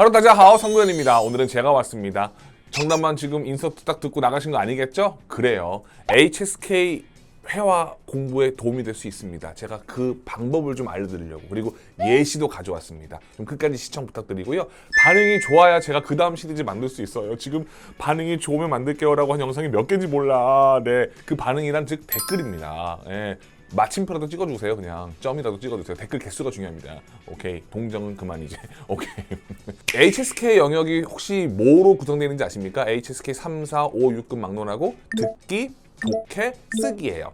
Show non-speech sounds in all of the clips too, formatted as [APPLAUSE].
하루 다자 하오 성구현입니다. 오늘은 제가 왔습니다. 정답만 지금 인서트 딱 듣고 나가신 거 아니겠죠? 그래요. HSK 회화 공부에 도움이 될 수 있습니다. 제가 그 방법을 좀 알려드리려고 그리고 예시도 가져왔습니다. 좀 끝까지 시청 부탁드리고요. 반응이 좋아야 제가 그 다음 시리즈 만들 수 있어요. 지금 반응이 좋으면 만들게요라고 한 영상이 몇 개인지 몰라. 네, 그 반응이란 즉 댓글입니다. 예. 마침표라도 찍어주세요. 그냥 점이라도 찍어주세요. 댓글 개수가 중요합니다. 오케이 동정은 그만 이제. [LAUGHS] 오케이. HSK 영역이 혹시 뭐로 구성되어 있는지 아십니까? HSK 3, 4, 5, 6급 막론하고 듣기, 독해, 쓰기예요.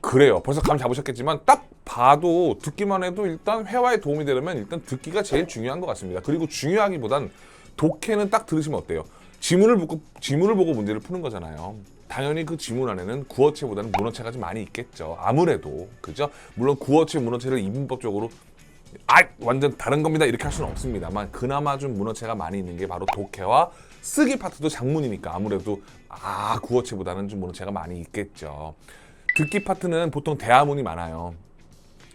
그래요. 벌써 감 잡으셨겠지만 딱 봐도 듣기만 해도 일단 회화에 도움이 되려면 일단 듣기가 제일 중요한 것 같습니다. 그리고 중요하기보단 독해는 딱 들으시면 어때요? 지문을 보고 지문을 보고 문제를 푸는 거잖아요. 당연히 그 지문 안에는 구어체보다는 문어체가 좀 많이 있겠죠. 아무래도 그죠? 물론 구어체, 문어체를 이분법적으로 아 완전 다른 겁니다 이렇게 할 수는 없습니다만 그나마 좀 문어체가 많이 있는 게 바로 독해와 쓰기 파트도 장문이니까 아무래도 아 구어체보다는 좀 문어체가 많이 있겠죠. 듣기 파트는 보통 대화문이 많아요.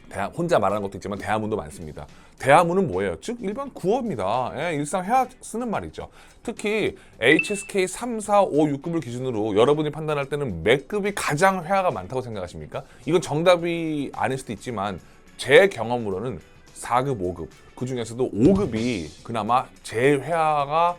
대화, 혼자 말하는 것도 있지만 대화문도 많습니다. 대화문은 뭐예요? 즉 일반 구어입니다. 예, 일상 회화 쓰는 말이죠. 특히 HSK 3, 4, 5, 6급을 기준으로 여러분이 판단할 때는 몇 급이 가장 회화가 많다고 생각하십니까? 이건 정답이 아닐 수도 있지만 제 경험으로는 4급, 5급 그 중에서도 5급이 그나마 제일 회화가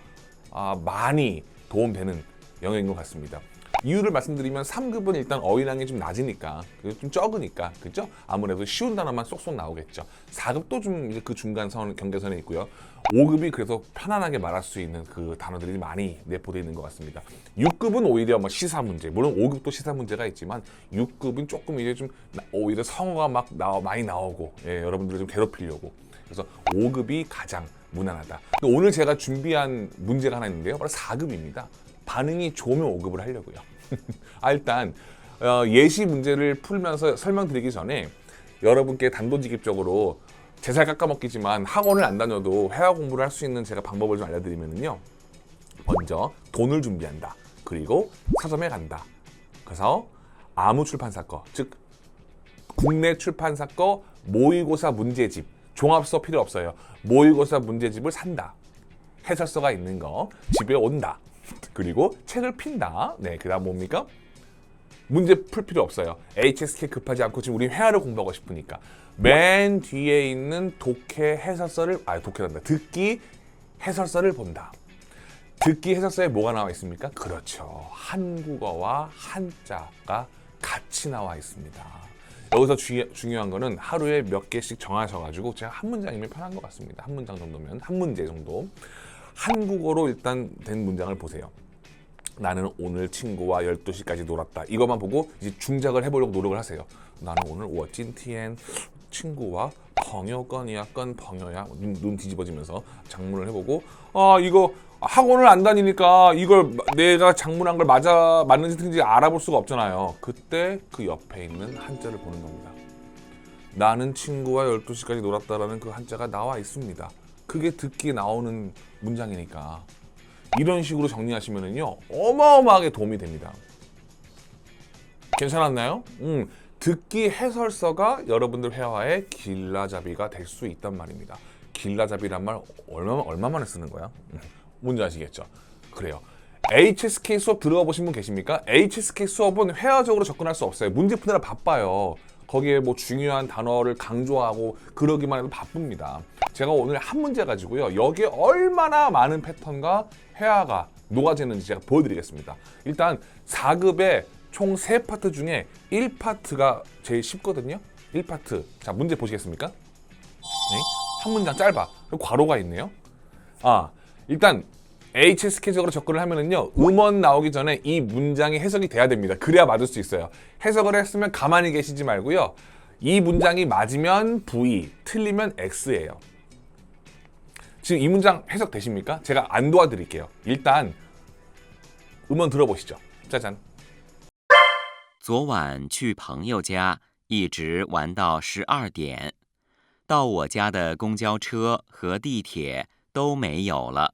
아, 많이 도움되는 영역인 것 같습니다. 이유를 말씀드리면 3급은 일단 어휘량이 좀 낮으니까 그좀 적으니까 그죠? 아무래도 쉬운 단어만 쏙쏙 나오겠죠. 4급도 좀 이제 그 중간선 경계선에 있고요. 5급이 그래서 편안하게 말할 수 있는 그 단어들이 많이 내포되어 있는 것 같습니다. 6급은 오히려 뭐 시사 문제, 물론 5급도 시사 문제가 있지만 6급은 조금 이제 좀 나- 오히려 성어가 막 나와, 많이 나오고 예, 여러분들을 좀 괴롭히려고 그래서 5급이 가장 무난하다. 오늘 제가 준비한 문제가 하나 있는데요. 바로 4급입니다. 반응이 좋으면 5급을 하려고요. [LAUGHS] 아, 일단 어, 예시 문제를 풀면서 설명드리기 전에 여러분께 단도직입적으로 제살 깎아먹기지만 학원을 안 다녀도 회화 공부를 할 수 있는 제가 방법을 좀 알려드리면요. 먼저 돈을 준비한다. 그리고 서점에 간다. 그래서 아무 출판사 거, 즉 국내 출판사 거 모의고사 문제집 종합서 필요 없어요. 모의고사 문제집을 산다. 해설서가 있는 거 집에 온다. 그리고 책을 핀다. 네, 그 다음 뭡니까? 문제 풀 필요 없어요. HSK 급하지 않고 지금 우리 회화를 공부하고 싶으니까 맨 뒤에 있는 독해 해설서를 아 독해란다. 듣기 해설서를 본다. 듣기 해설서에 뭐가 나와 있습니까? 그렇죠. 한국어와 한자가 같이 나와 있습니다. 여기서 주, 중요한 거는 하루에 몇 개씩 정하셔가지고 제가 한 문장이면 편한 것 같습니다. 한 문장 정도면 한 문제 정도. 한국어로 일단 된 문장을 보세요. 나는 오늘 친구와 12시까지 놀았다. 이것만 보고 이제 중작을 해보려고 노력을 하세요. 나는 오늘 워찐티엔 친구와 방여건이야, 건 방여야. 눈, 눈 뒤집어지면서 장문을 해보고 아 이거 학원을 안 다니니까 이걸 내가 장문한 걸 맞아 맞는지 틀린지 알아볼 수가 없잖아요. 그때 그 옆에 있는 한자를 보는 겁니다. 나는 친구와 12시까지 놀았다라는 그 한자가 나와 있습니다. 그게 듣기 나오는 문장이니까 이런 식으로 정리하시면은요 어마어마하게 도움이 됩니다. 괜찮았나요? 음, 듣기 해설서가 여러분들 회화의 길라잡이가 될 수 있단 말입니다. 길라잡이란 말 얼마 얼마 만에 쓰는 거야? 음, 뭔지 아시겠죠? 그래요. HSK 수업 들어가 보신 분 계십니까? HSK 수업은 회화적으로 접근할 수 없어요. 문제 푸느라 바빠요. 거기에 뭐 중요한 단어를 강조하고 그러기만 해도 바쁩니다. 제가 오늘 한 문제 가지고요. 여기에 얼마나 많은 패턴과 회화가 녹아지는지 제가 보여드리겠습니다. 일단 4급의 총 3파트 중에 1파트가 제일 쉽거든요. 1파트. 자, 문제 보시겠습니까? 네? 한 문장 짧아. 괄호가 있네요. 아, 일단 HSK적으로 접근을 하면은요 음원 나오기 전에 이 문장이 해석이 돼야 됩니다. 그래야 맞을 수 있어요. 해석을 했으면 가만히 계시지 말고요. 이 문장이 맞으면 V, 틀리면 X예요. 지금 이 문장 해석 되십니까? 제가 안 도와드릴게요. 일단 음원 들어보시죠. 짜잔. 昨晚去朋友家，一直玩到十二点，到我家的公交车和地铁都没有了，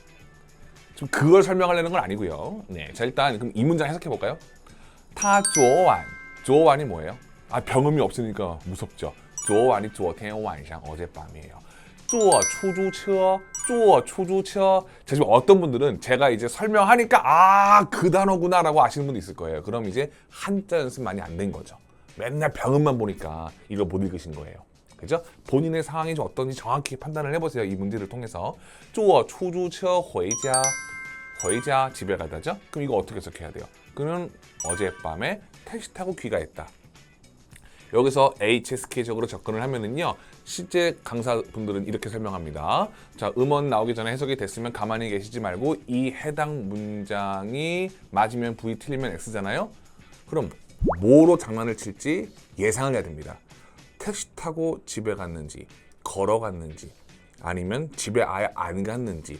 좀 그걸 설명하려는 건 아니고요. 네, 자 일단 그럼 이 문장 해석해 볼까요? 타조완, 조완이 뭐예요? 아 병음이 없으니까 무섭죠. 조완이 조태완상 어젯밤이에요. 쪼 추주처, 쪼 추주처. 자 지금 어떤 분들은 제가 이제 설명하니까 아 그 단어구나라고 아시는 분도 있을 거예요. 그럼 이제 한자 연습 많이 안 된 거죠. 맨날 병음만 보니까 이걸 못 읽으신 거예요. 그죠? 본인의 상황이 좀 어떤지 정확히 판단을 해보세요. 이 문제를 통해서. 쪼어 추주처 회자 거의자 집에 가다죠? 그럼 이거 어떻게 해석해야 돼요? 그러면 어젯밤에 택시 타고 귀가했다. 여기서 HSK적으로 접근을 하면은요, 실제 강사분들은 이렇게 설명합니다. 자, 음원 나오기 전에 해석이 됐으면 가만히 계시지 말고 이 해당 문장이 맞으면 V 틀리면 X잖아요? 그럼 뭐로 장난을 칠지 예상을 해야 됩니다. 택시 타고 집에 갔는지, 걸어갔는지, 아니면 집에 아예 안 갔는지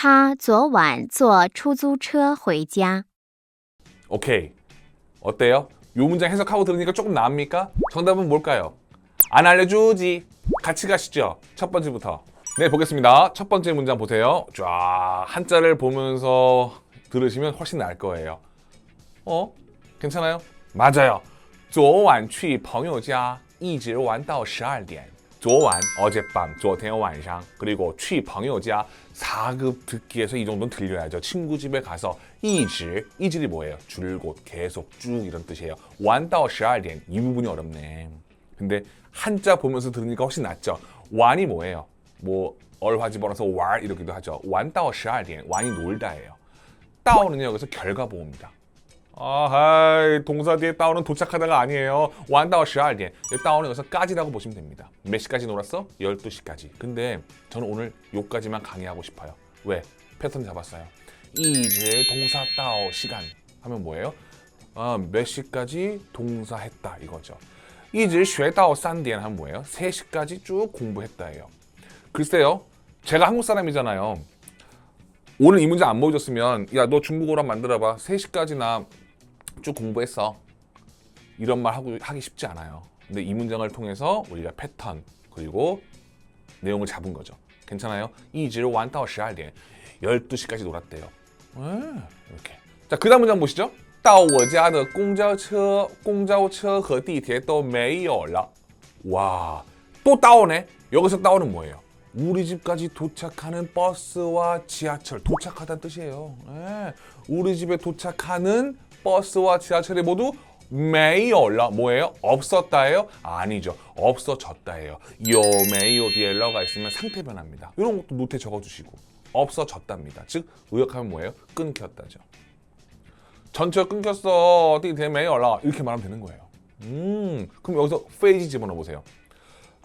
他昨晚坐出租车回家。 오케이. 어때요? 요 문장 해석하고 들으니까 조금 나옵니까? 정답은 뭘까요? 안 알려주지. 같이 가시죠. 첫 번째부터. 네, 보겠습니다. 첫 번째 문장 보세요. 쫙 한자를 보면서 들으시면 훨씬 나을 거예요. 어? 괜찮아요? 맞아요. 昨晚去朋友家一直玩到十二点. 昨晚 어젯밤, 昨天晚上 그리고 去朋友家 4급 듣기에서 이 정도는 들려야죠. 친구 집에 가서 一直 이질이 뭐예요? 줄곧 계속 쭉 이런 뜻이에요. 玩到十二点이 부분이 어렵네. 근데 한자 보면서 들으니까 훨씬 낫죠. 완이 뭐예요? 뭐 얼화 집어넣어서 왈 이러기도 하죠. 玩到十二点 완이 놀다예요. 따오는요 여기서 결과 보호입니다. 아하 동사 뒤에 따오는 도착하다가 아니에요. 완다오 시알디엔 따오는 여기서 까지라고 보시면 됩니다. 몇 시까지 놀았어? 12시까지. 근데 저는 오늘 요까지만 강의하고 싶어요. 왜? 패턴 잡았어요. 이제 동사 따오 시간 하면 뭐예요? 아, 몇 시까지 동사 했다 이거죠. 이제 쉐따오 산디엔 하면 뭐예요? 3시까지 쭉 공부했다예요. 글쎄요 제가 한국 사람이잖아요. 오늘 이 문제 안 보여줬으면 야 너 중국어랑 만들어봐. 3시까지나 쭉 공부했어 이런 말 하고 하기 쉽지 않아요 근데 이 문장을 통해서 우리가 패턴 그리고 내용을 잡은 거죠 괜찮아요? 이지를 완다오 12点 12시까지 놀았대요 음, 이렇게 자그 다음 문장 보시죠 到我家的公交车公交车和地铁都没有了 와또 따오네 여기서 따오는 뭐예요? 우리 집까지 도착하는 버스와 지하철 도착하다는 뜻이에요. 예, 우리 집에 도착하는 버스와 지하철이 모두 没有了 뭐예요? 없었다예요? 아니죠. 없어졌다예요. 有没有 뒤에 러가 있으면 상태 변합니다. 이런 것도 노트에 적어주시고 없어졌답니다. 즉 의역하면 뭐예요? 끊겼다죠. 전철 끊겼어. 어디 되면 연락 이렇게 말하면 되는 거예요. 음, 그럼 여기서 페이지 집어넣어 보세요.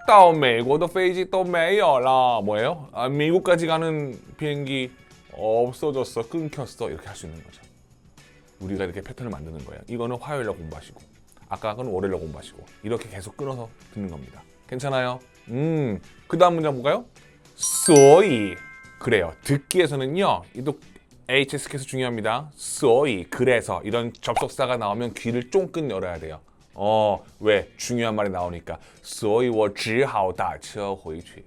到美国的飞机都没有了 뭐예요? 아, 미국까지 가는 비행기 없어졌어, 끊겼어 이렇게 할 수 있는 거죠. 우리가 이렇게 패턴을 만드는 거예요. 이거는 화요일날 공부하시고 아까 건 월요일날 공부하시고 이렇게 계속 끊어서 듣는 겁니다. 괜찮아요? 음, 그 다음 문장 볼까요? 所以 그래요. 듣기에서는요. 이도 HSK에서 중요합니다. 所以 그래서 이런 접속사가 나오면 귀를 쫑긋 열어야 돼요. 어, 왜? 중요한 말이 나오니까. 所以我只好打车回去.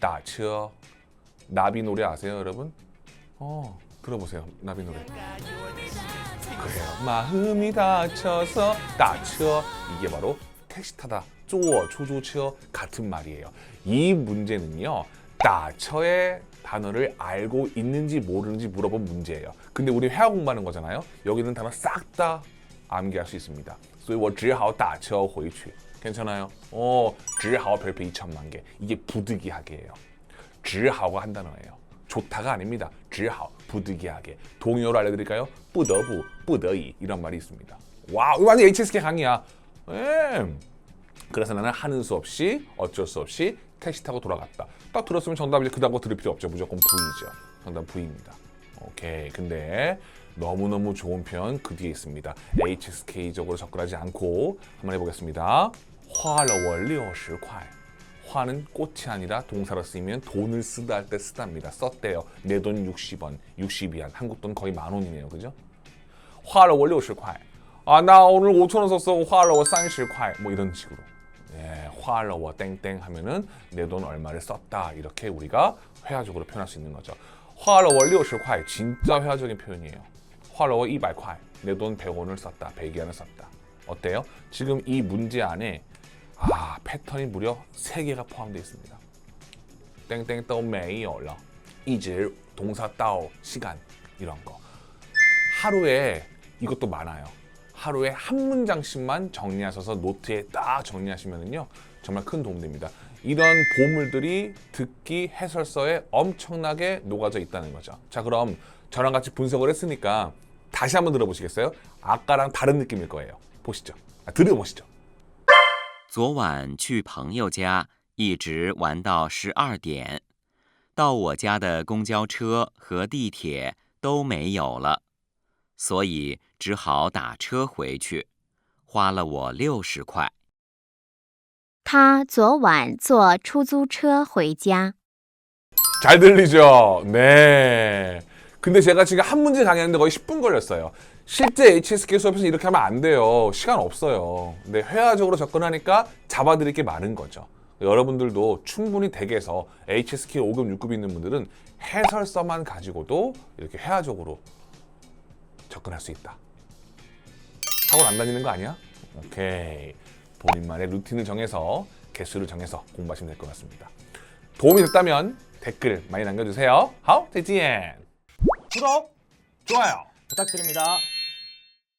打车. 나비 노래 아세요, 여러분? 어, 들어보세요. 나비 노래. 그래요. 마음이 다쳐서 打车 이게 바로 택시 타다 坐出租车 같은 말이에요. 이 문제는요. 打车의 단어를 알고 있는지 모르는지 물어본 문제예요. 근데 우리 회화 공부하는 거잖아요. 여기는 단어 싹 다 암기할 수 있습니다. 所以我只好打车回去. 괜찮아요? 어, 只好별표 2천만 개. 이게 부득이하게예요. 只好가 한 단어예요. 좋다가 아닙니다. 只好 부득이하게 동요로 알려드릴까요? 不得不不得已 이런 말이 있습니다. 와, 이거 완전 HSK 강의야. 예. 그래서 나는 하는 수 없이 어쩔 수 없이 택시 타고 돌아갔다. 딱 들었으면 정답 이제 그다음 거 들을 필요 없죠. 무조건 V죠. 정답 V입니다. 오케이. 근데 너무너무 좋은 표현 그 뒤에 있습니다. HSK적으로 접근하지 않고 한번 해보겠습니다. 花了我六十块. 화는 꽃이 아니라 동사로 쓰이면 돈을 쓰다 할 때 쓰답니다. 썼대요. 내 돈 60원, 60위안. 한국 돈 거의 만 원이네요. 그죠? 花了我六十块. 아, 나 오늘 5천 원 썼어. 花了我三十块. 뭐 이런 식으로. 예, 花了我 땡땡 하면은 내 돈 얼마를 썼다. 이렇게 우리가 회화적으로 표현할 수 있는 거죠. 花了我六十块 진짜 회화적인 표현이에요. 花了我一百块. 내 돈 100원을 썼다. 100위안을 썼다. 어때요? 지금 이 문제 안에 아, 패턴이 무려 3개가 포함되어 있습니다. 땡땡 또 메이어러 이질 동사 따오 시간 이런 거 하루에 이것도 많아요. 하루에 한 문장씩만 정리하셔서 노트에 딱 정리하시면은요 정말 큰 도움 됩니다. 이런 보물들이 듣기 해설서에 엄청나게 녹아져 있다는 거죠. 자 그럼 저랑 같이 분석을 했으니까 다시 한번 들어보시겠어요? 아까랑 다른 느낌일 거예요. 보시죠. 아, 들어보시죠. 昨晚去朋友家，一直玩到十二点，到我家的公交车和地铁都没有了，所以只好打车回去，花了我六十块。他昨晚坐出租车回家。 잘 들리죠? 네. 근데 제가 지금 한 문제 강의하는데 거의 10분 걸렸어요. 실제 HSK 수업에서 이렇게 하면 안 돼요. 시간 없어요. 근데 회화적으로 접근하니까 잡아드릴 게 많은 거죠. 여러분들도 충분히 댁에서 HSK 5급, 6급 있는 분들은 해설서만 가지고도 이렇게 회화적으로 접근할 수 있다. 학원 안 다니는 거 아니야? 오케이. 본인만의 루틴을 정해서 개수를 정해서 공부하시면 될 것 같습니다. 도움이 됐다면 댓글 많이 남겨주세요. 하우, 대지엔! 구독, 좋아요 부탁드립니다.